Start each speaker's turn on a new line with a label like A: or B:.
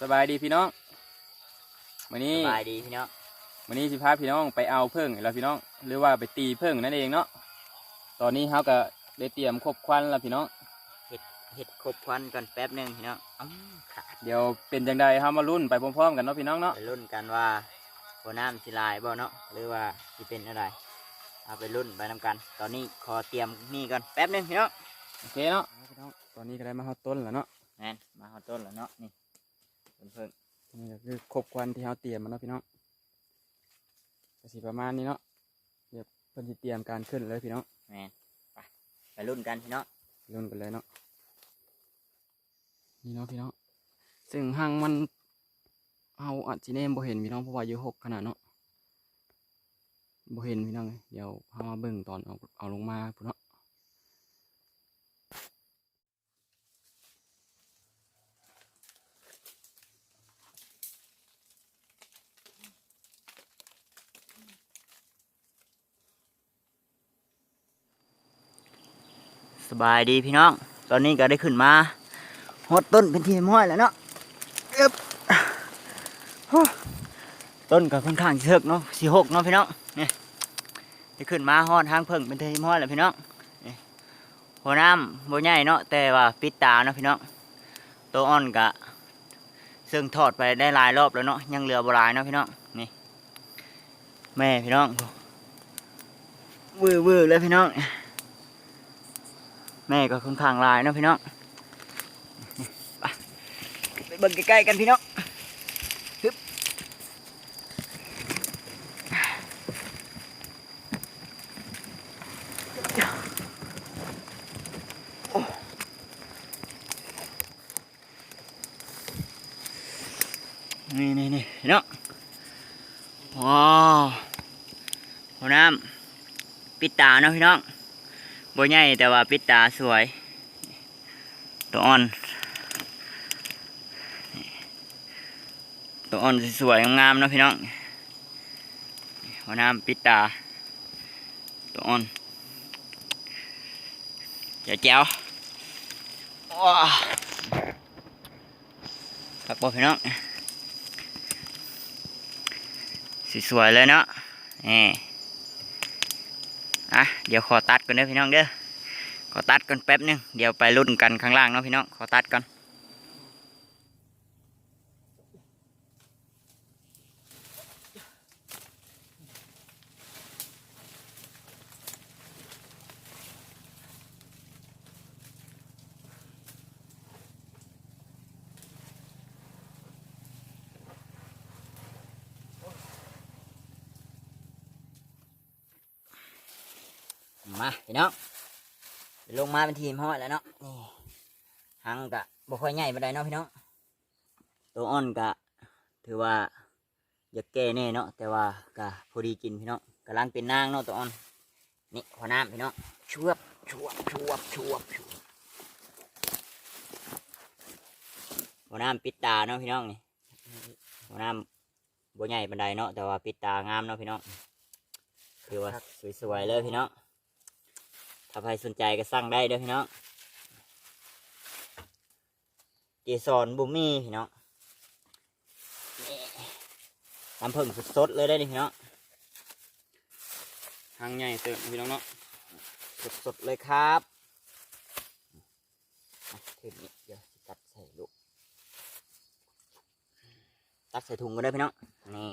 A: สบายดีพี่น้องวันนี้
B: สบายดีพี่น้อง
A: วันนี้สิพาพี่น้องไปเอาเพิ่งแล้วพี่น้องหรือว่าไปตีเพิ่งนั่นเองเนาะตอนนี้เขาก็ได้เตรียมครบควันแล้วพี่น้อง
B: เห็ดครบควันก่อนแป๊บหนึ่งพี่น้องอ้าวขาด
A: เดี๋ยวเป็นจังใดเขามาลุ้นไปพร้อมๆกันเนาะพี่น้องเนาะ
B: ไปรุ่นกันว่าหัวน้ำสิลายบ่เนาะหรือว่าสิเป็นอะไรเอาไปรุ่นไปนำกัน ตอนนี้ขอเตรียมนี่ก่อนแป๊บหนึ่งพี่น้อง
A: โอเคเนาะพี่น้องตอนนี้ก็ได้มาเข้าต้นแล้วเนาะ
B: แมนมาหอต้นแล้วเนาะนี่เพิ่ง
A: นี่ก็คือครบควันที่เขาเตรียมมาเนาะพี่น้องก็สิประมาณนี้เนาะเดี๋ยวเพิ่นสิเตรียมการขึ้นเลยพี่น้อง
B: แมนไปไปรุ่นกันพี่น้อง
A: ลุ้นกันเลยเนาะนี่เนาะพี่น้องซึ่งห้างมันเอาอัดจีเนมบ่เห็นพี่น้องเพราะว่าอยู่หกขนาดเนาะบ่เห็นพี่น้องเอ้ยเดี๋ยวเอามาเบิ่งตอนเอาเอาลงมาพุ่นเนาะ
B: สบายดีพี่น้อง ตอนนี้ก็ได้ขึ้นมาหดต้นเป็นที่ม้อยแล้วเนาะอึ๊บโอ้ต้นก็ค่อนข้างสิเถิกเนาะสีหกเนาะพี่น้องนี่ได้ขึ้นมาหอดทางเพิ่งเป็นที่ม้อยแล้วพี่น้องนี่หัวน้ำโบใหญ่เนาะแต่ว่าปิดตาเนาะพี่น้องตัวอ่อนกะซึ่งทอดไปได้หลายรอบแล้วเนาะยังเหลือบลายเนาะพี่น้องนี่แม่พี่น้องวื้อวื้อเลยพี่น้อง แม่ก็ค่อนข้างลายนะพี่น้องไปเบิ่งใกล้ๆกันพี่น้องฮึบนี่นี่นี่น้องว้าวหัวน้ำปิดตาเนาะพี่น้อง บใหญ่แต่ว่าปิดตาสวย ตัวอ่อน ตัวอ่อนสวยงามๆเนาะพี่น้องหัวน้ำปิดตา ตัวอ่อนเจ๋วแจ๋วว้าพักบ่พี่น้องสีสวยเลยเนาะนี่ อะเดี๋ยวขอตัดก่อนเด้อพี่น้องเด้อขอตัดก่อนแป๊บนึงเดี๋ยวไปรุ่นกันข้างล่างเนาะพี่น้องขอตัดก่อน มาพี่น้องลงมาเป็นทีมห้อยแล้วเนาะนี่หังกะบ่ค่อยใหญ่ปานใดเนาะพี่น้องตัวอ่อนกะ ถือว่าอยากแก่แน่เนาะแต่ว่ากะพอดีกินพี่น้องกำลังเป็นนางเนาะตัวอ่อนนี่หัวน้ำพี่น้องชวบชวบชวบชวบชวบหัวน้ำปิดตาเนาะพี่น้องนี่หัวน้ำบ่ใหญ่ปานใดเนาะแต่ว่าปิดตางามเนาะพี่น้องคือว่าสวยๆเลยพี่น้อง ถ้าใครสนใจก็สั่งได้เด้อพี่น้องเกสรบุมี่พี่น้องน้ำผึ้งสดๆเลยได้นี่พี่น้อง
A: หางใหญ่เติมพี่น้องเนาะ
B: สดๆเลยครับเทปนี้เดี๋ยวตัดใส่ลูกตัดใส่ถุงก็ได้พี่น้องนี่